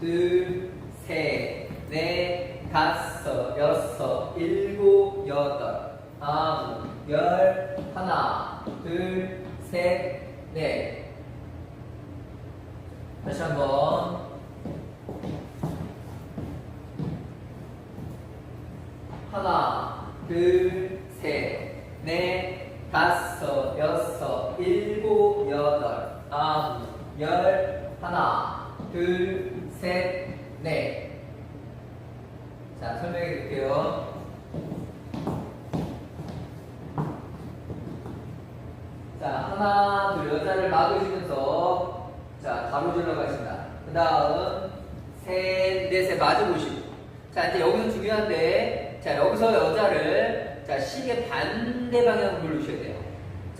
둘, 셋, 넷, 다섯, 여섯, 일곱, 여덟, 아홉, 열, 하나, 둘, 셋, 넷. 다시 한번. 하나, 둘, 셋, 넷, 다섯, 여섯, 일곱, 여덟, 아홉, 열, 하나, 둘, 셋, 넷. 자, 설명해 드릴게요. 자, 하나, 둘, 여자를 막으시면서, 자, 가로질러 가신다. 그 다음, 셋, 넷에 마주보시고. 자, 이제 여기서 중요한데, 자, 여기서 여자를, 자, 시계 반대 방향으로 누르셔야 돼요.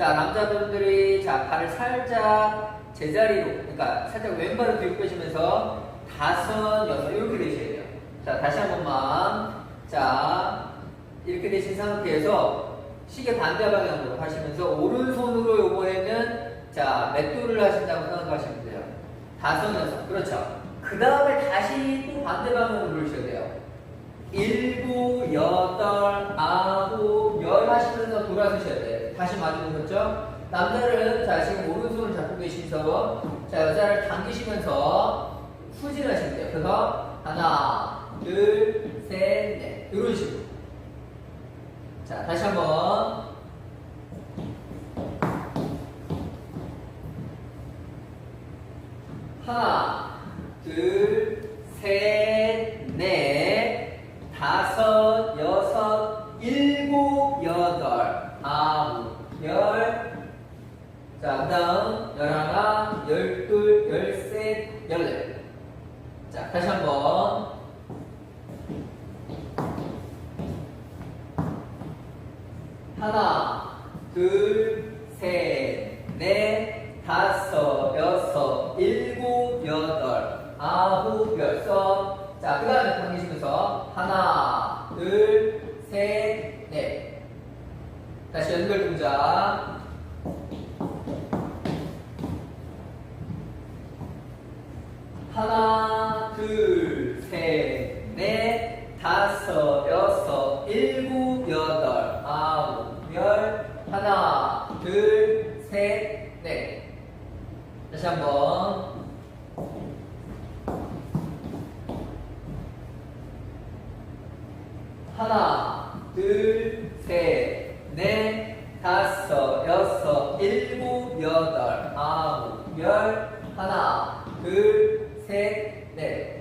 자, 남자분들이, 자, 발을 살짝 제자리로, 그러니까 살짝 왼발을 뒤로 빼시면서, 다섯, 여섯, 이렇게 되셔야 돼요. 자, 다시 한 번만. 자, 이렇게 되신 상태에서, 시계 반대 방향으로 하시면서 오른손으로 요번에는 자 맷돌을 하신다고 생각하시면 돼요. 다섯 여섯 그렇죠. 그 다음에 다시 또 반대 방향으로 누르셔야 돼요. 일곱 여덟 아홉 열 하시면서 돌아서셔야 돼요. 다시 마주보셨죠? 남자는 자 지금 오른손을 잡고 계시면서 자 여자를 당기시면서 후진하시면 돼요. 그래서 하나 둘 셋 넷 이런 식으로. 자, 다시 한번. 하나, 둘, 셋, 넷, 다섯, 여섯, 자, 그 다음, 열하나, 열둘, 열셋, 열넷. 자, 다시 한 번. 하나, 둘, 셋, 넷, 다섯, 여섯, 일곱, 여덟, 아홉, 여섯. 자, 그 다음에 당기시면서 하나, 둘, 셋, 넷. 다시 연결 동작. 하나, 둘, 셋, 넷. 다시 한번. 하나, 둘, 셋, 넷, 다섯, 여섯, 일곱, 여덟, 아홉, 열, 하나, 둘, 셋, 넷.